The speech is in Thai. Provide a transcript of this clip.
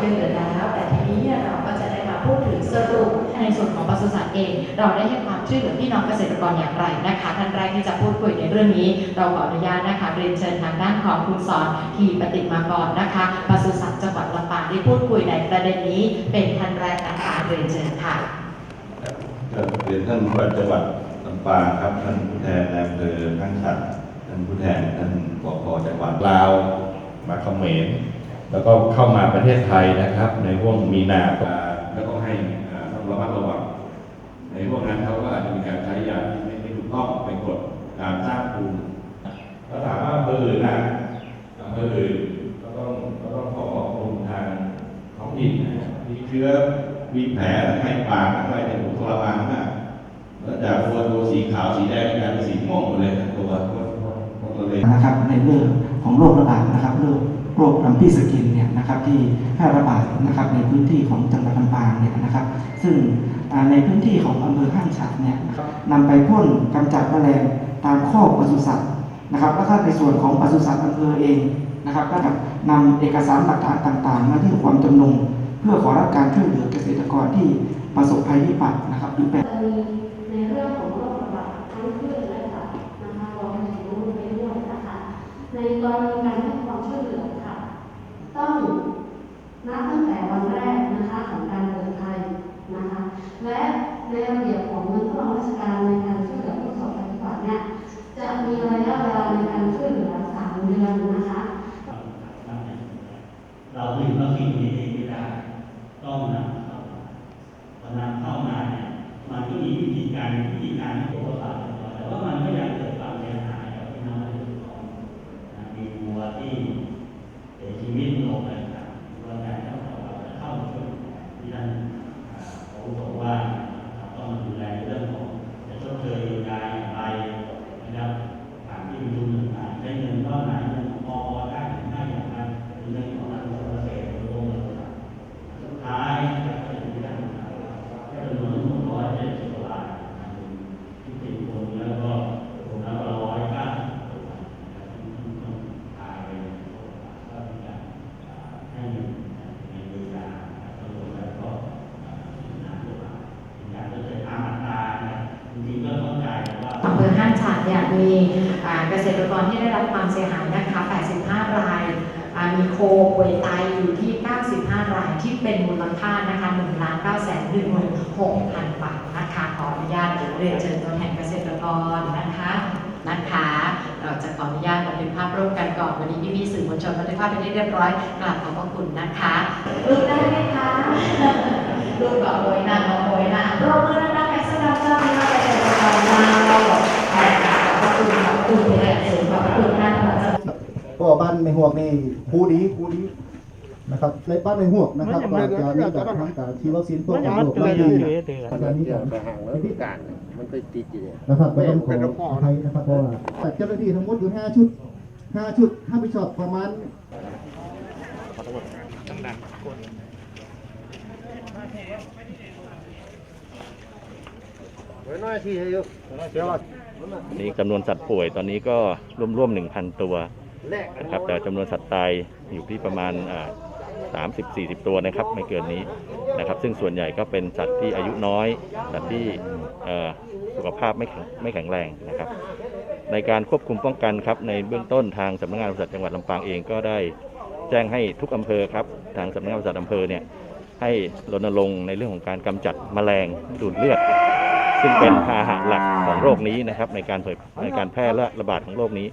ช่วยเหลือแล้ว แต่ทีนี้เนี่ยเราก็จะได้มาพูดถึงสรุปในส่วนของปศุสัตว์เอง เราได้ให้ความช่วยเหลือพี่น้องเกษตรกรอย่างไรนะคะท่านแรกที่จะพูดคุยในเรื่องนี้ เราขออนุญาตนะคะเรียนเชิญทางด้านของคุณสอนทีปฏิมากรนะคะปศุสัตว์จังหวัดลำปางที่พูดคุยในประเด็นนี้ เป็นท่านแรกนะคะเรียนเชิญค่ะเรียนท่านผู้ว่าจังหวัดลำปางครับท่านผู้แทนนายอำเภอข้างฉัดท่านผู้แทนท่านปกจังหวัดลาวมาเขมร แล้วก็เข้ามาประเทศไทยนะครับ ในห่วงมีนาแล้วก็ให้ต้องระมัดระวัง ในห่วงนั้นเขาก็อาจจะมีการใช้ยาที่ไม่ถูกต้องไปกดการสร้างภูมิถ้าถามว่าอำเภออื่นนะอำเภออื่นก็ต้องก็ต้องขอขอบคุณทางท้องถิ่นที่เชื้อมีแผลให้ปากอะไรในหูทรมานมากแล้วจากตัวตัวสีขาวสีแดงกลายเป็นสีม่วงหมดเลยตัวตัวเลยนะครับในเรื่องของโรคระบาดนะครับโรค โรคลำพีสกินเนี่ยนะครับที่แพร่ระบาดนะครับในพื้นที่ของจังหวัดลำปางเนี่ยนะครับ ซึ่งในพื้นที่ของอำเภอห้างฉัดเนี่ยนำไปพ่นกำจัดแมลงตามข้อปศุสัตว์นะครับแล้วก็ในส่วนของปศุสัตว์อำเภอเองนะครับก็นำเอกสารหลักฐานต่างๆ มาที่ความจำนงเพื่อขอรับการช่วยเหลือเกษตรกรที่ประสบภัยพิบัตินะครับหรือแปรจะมีในเรื่องของโรคระบาดทั้งพืชและสัตว์นะคะรวมถึงมนุษย์ไปด้วยนะคะในกรณี มเดือนนะคะเราผลิตวัคซีนเองไม่ได้ต้องนำเข้ามาพอนำเข้ามาเนี่ยมันก็มีวิธีการวิธีการที่ตัวเราแต่ว่ามันไม่เสียหายกับพี่น้องเกษตรกรนะมีวัวที่เสียชีวิตลงไปครับว่าการเข้าเราจะเข้ามาช่วยที่ท่านอ่าเขาบอกว่าต้องมาดูแลเรื่องของจะชดเชยเยียวยาอย่างไรนะครับผ่านที่ประชุมต่างๆได้เงินก้อนไหนเงินของปอได้หรือไม่อย่างไรหรือเงินของทางกระทรวงเกษตรหรือโรงเรียนต่างๆ สุดท้ายก็จะมีการจำนวนทั้งหมดร้อยเจ็ดสิบรายที่ติดคนแล้วก็คนละร้อยเก้าสิบตัวต้องตายไปก็มีการให้เงินในเยียวยาตำรวจแล้วก็นานตัวมีการจะใช้ตามอัตราเนี่ยจริงๆก็ต้องจ่ายแต่ว่า อำเภอห้างฉางเนี่ยมีอ่าเกษตรกรที่ได้รับความเสียหายนะคะ 85 รายอ่ามีโคป่วยตายอยู่ที่ 95 รายที่เป็นมูลค่านะคะ1ล้าน9แสน1 6พันบาทนะคะขออนุญาตเรียนเชิญตัวแทนเกษตรกรนะคะนะคะ เราจะขออนุญาตบันทึกภาพร่วมกันก่อนวันนี้พี่พี่ๆสื่อมวลชนบันทึกภาพเป็นที่เรียบร้อยกราบขอบพระคุณนะคะรูปได้ไหมคะรูปกับโอยหน้ากับโอยหน้าปรบมือดังๆให้สำหรับเจ้าหน้าที่ เกษตรกรเรานะคะขอบคุณขอบคุณเป็นอย่างสูงขอบคุณท่านพระเจ้าก็บ้านไม่หวกนี่ครูดีครูดีนะครับในบ้านไม่หวกนะครับก็จะมีแบบทั้งการชีวัคซีนพวกของโรคไม่ดีอันนี้ก่อนไปห่างแล้วพิการมันไปติดอยู่เนี่ยนะครับก็ต้องขออภัยนะครับเพราะว่าแต่เจ้าหน้าที่ทั้งหมดอยู่5ชุด5ชุด5พิชอบประมาณไว้น้อยที่ให้อยู่เดี๋ยว นี่จำนวนสัตว์ป่วยตอนนี้ก็ร่วมๆ1,000ตัวแรกนะครับแต่จำนวนสัตว์ตายอยู่ที่ประมาณสามสิบสี่สิบตัวนะครับไม่เกินนี้นะครับ ซึ่งส่วนใหญ่ก็เป็นสัตว์ที่อายุน้อย สัตว์ที่สุขภาพไม่แข็งไม่แข็งแรงนะครับ ในการควบคุมป้องกันครับในเบื้องต้นทางสำนักงานปศุสัตว์จังหวัดลำปางเองก็ได้แจ้งให้ทุกอำเภอครับทางสำนักงานปศุสัตว์อำเภอเนี่ยให้รณรงค์ในเรื่องของการกำจัดแมลงดูดเลือด ซึ่งเป็นพาหะหลักของโรคนี้นะครับในการเผยในการแพร่และระบาดของโรคนี้